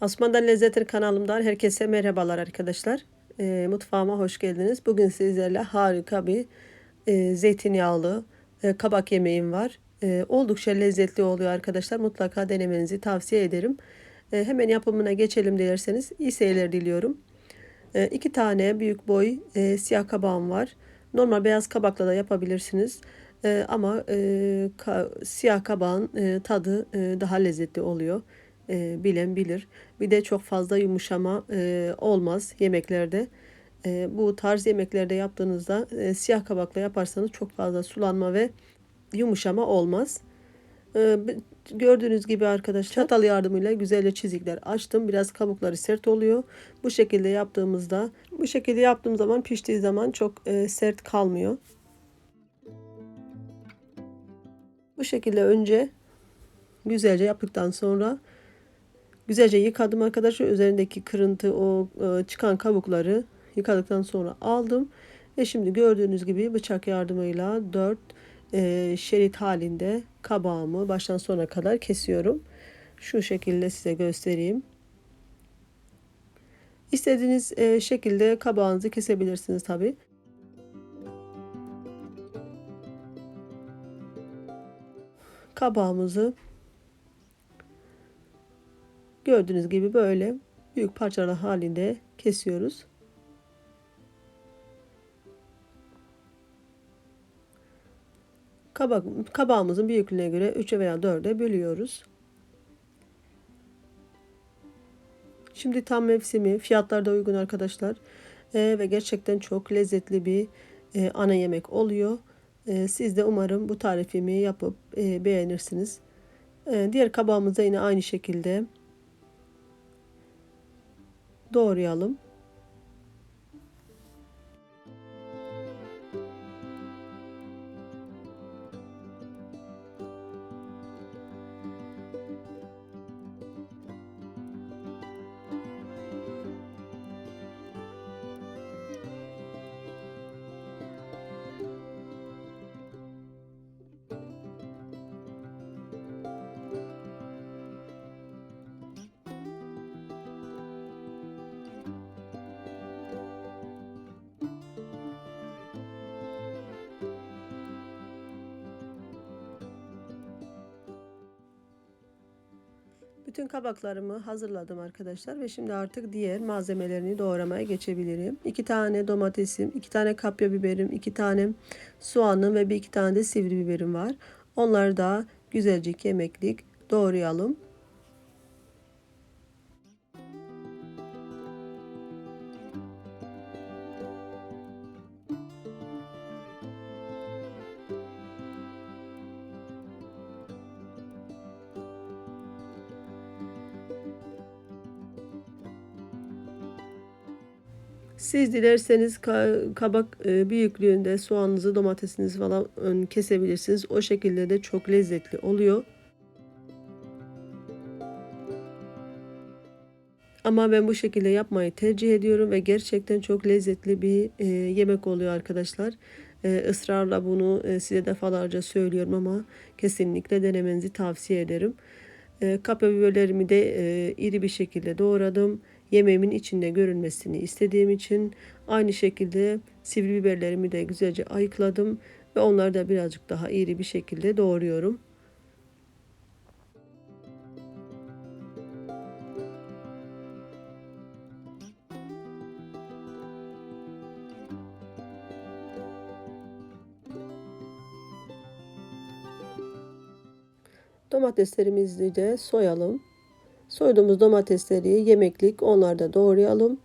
Osman'dan Lezzetler kanalımdan herkese merhabalar arkadaşlar. E, mutfağıma hoş geldiniz. Bugün sizlerle harika bir e, zeytinyağlı e, kabak yemeğim var. E, oldukça lezzetli oluyor arkadaşlar. Mutlaka denemenizi tavsiye ederim. E, hemen yapımına geçelim dilerseniz. İyi seyirler diliyorum. E, iki tane büyük boy e, siyah kabağım var. Normal beyaz kabakla da yapabilirsiniz. E, ama e, ka, siyah kabağın e, tadı e, daha lezzetli oluyor e, bilen bilir. Bir de çok fazla yumuşama e, olmaz yemeklerde. E, bu tarz yemeklerde yaptığınızda e, siyah kabakla yaparsanız çok fazla sulanma ve yumuşama olmaz. E, gördüğünüz gibi arkadaşlar çatal yardımıyla güzelce çizikler açtım. Biraz kabukları sert oluyor. Bu şekilde yaptığımızda bu şekilde yaptığım zaman piştiği zaman çok e, sert kalmıyor. Bu şekilde önce güzelce yaptıktan sonra Güzelce yıkadım arkadaşlar. Üzerindeki kırıntı, o e, çıkan kabukları yıkadıktan sonra aldım. Ve şimdi gördüğünüz gibi bıçak yardımıyla 4 e, şerit halinde kabağımı baştan sona kadar kesiyorum. Şu şekilde size göstereyim. İstediğiniz e, şekilde kabağınızı kesebilirsiniz tabi. Kabağımızı Gördüğünüz gibi böyle büyük parçalar halinde kesiyoruz. Kabak, kabağımızın büyüklüğüne göre 3'e veya 4'e bölüyoruz. Şimdi tam mevsimi, fiyatlar da uygun arkadaşlar. Ee, ve gerçekten çok lezzetli bir e, ana yemek oluyor. E, siz de umarım bu tarifimi yapıp e, beğenirsiniz. E, diğer kabağımızda yine aynı şekilde doğrayalım. Bütün kabaklarımı hazırladım arkadaşlar ve şimdi artık diğer malzemelerini doğramaya geçebilirim. 2 tane domatesim, 2 tane kapya biberim, 2 tane soğanım ve bir iki tane de sivri biberim var. Onları da güzelce yemeklik doğrayalım. Siz dilerseniz kabak e, büyüklüğünde soğanınızı, domatesinizi falan kesebilirsiniz. O şekilde de çok lezzetli oluyor. Ama ben bu şekilde yapmayı tercih ediyorum ve gerçekten çok lezzetli bir e, yemek oluyor arkadaşlar. E, bunu e, size defalarca söylüyorum ama kesinlikle denemenizi tavsiye ederim. E, kapya biberlerimi de e, iri bir şekilde doğradım yemeğimin içinde görünmesini istediğim için aynı şekilde sivri biberlerimi de güzelce ayıkladım ve onları da birazcık daha iri bir şekilde doğruyorum. Domateslerimizi de soyalım. Soyduğumuz domatesleri yemeklik onları da doğrayalım.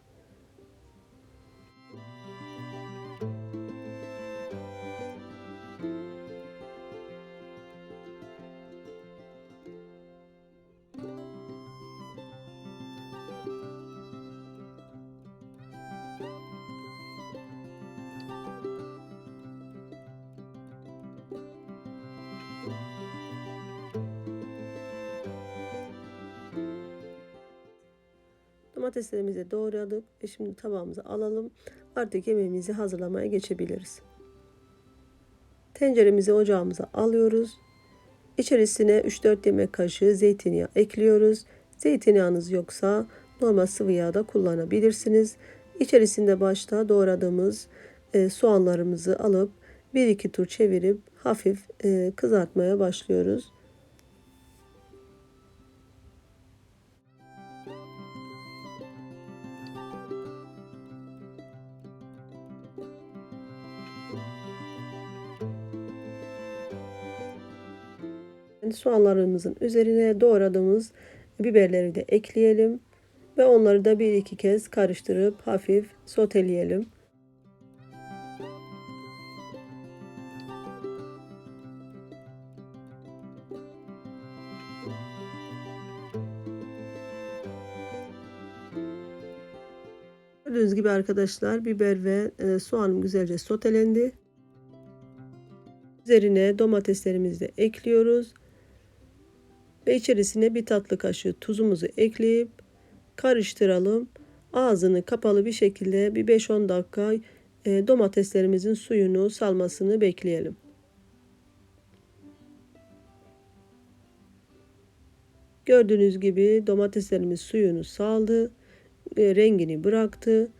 Domateslerimizi doğradık ve şimdi tabağımıza alalım. Artık yemeğimizi hazırlamaya geçebiliriz. Tenceremizi ocağımıza alıyoruz. İçerisine 3-4 yemek kaşığı zeytinyağı ekliyoruz. Zeytinyağınız yoksa normal sıvı yağ da kullanabilirsiniz. İçerisinde başta doğradığımız e, soğanlarımızı alıp bir iki tur çevirip hafif e, kızartmaya başlıyoruz. Soğanlarımızın üzerine doğradığımız biberleri de ekleyelim ve onları da bir iki kez karıştırıp hafif soteleyelim. Gördüğünüz gibi arkadaşlar biber ve e, soğanım güzelce sotelendi. Üzerine domateslerimizi de ekliyoruz. Ve içerisine bir tatlı kaşığı tuzumuzu ekleyip karıştıralım. Ağzını kapalı bir şekilde bir 5-10 dakika e, domateslerimizin suyunu salmasını bekleyelim. Gördüğünüz gibi domateslerimiz suyunu saldı. Rengini bıraktı.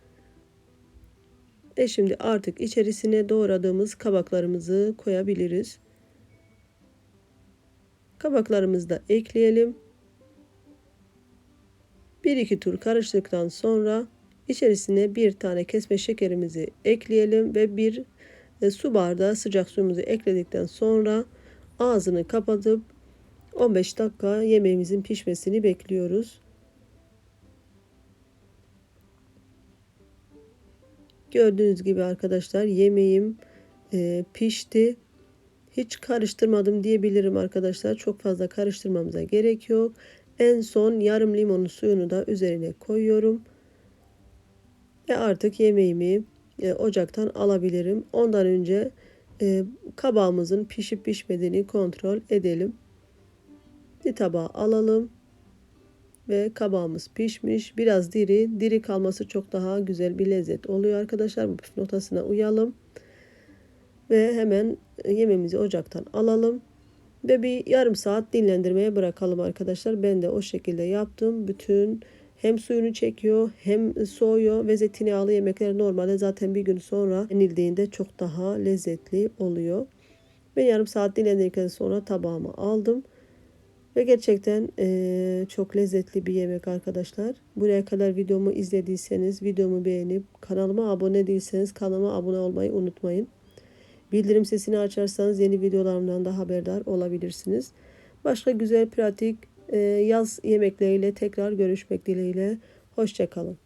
Ve şimdi artık içerisine doğradığımız kabaklarımızı koyabiliriz. Kabaklarımızı da ekleyelim. Bir iki tur karıştıktan sonra içerisine bir tane kesme şekerimizi ekleyelim ve bir e, su bardağı sıcak suyumuzu ekledikten sonra ağzını kapatıp 15 dakika yemeğimizin pişmesini bekliyoruz. Gördüğünüz gibi arkadaşlar yemeğim e, pişti. Hiç karıştırmadım diyebilirim arkadaşlar. Çok fazla karıştırmamıza gerek yok. En son yarım limonun suyunu da üzerine koyuyorum. Ve artık yemeğimi e, ocaktan alabilirim. Ondan önce e, kabağımızın pişip pişmediğini kontrol edelim. Bir tabağa alalım. Ve kabağımız pişmiş. Biraz diri. Diri kalması çok daha güzel bir lezzet oluyor arkadaşlar. Bu püf notasına uyalım. Ve hemen yemeğimizi ocaktan alalım. Ve bir yarım saat dinlendirmeye bırakalım arkadaşlar. Ben de o şekilde yaptım. Bütün hem suyunu çekiyor hem soğuyor ve zeytinyağlı yemekler normalde zaten bir gün sonra yenildiğinde çok daha lezzetli oluyor. Ben yarım saat dinlendirdikten sonra tabağıma aldım. Ve gerçekten e, çok lezzetli bir yemek arkadaşlar. Buraya kadar videomu izlediyseniz videomu beğenip kanalıma abone değilseniz kanalıma abone olmayı unutmayın. Bildirim sesini açarsanız yeni videolarımdan da haberdar olabilirsiniz. Başka güzel pratik e, yaz yemekleriyle tekrar görüşmek dileğiyle. Hoşçakalın.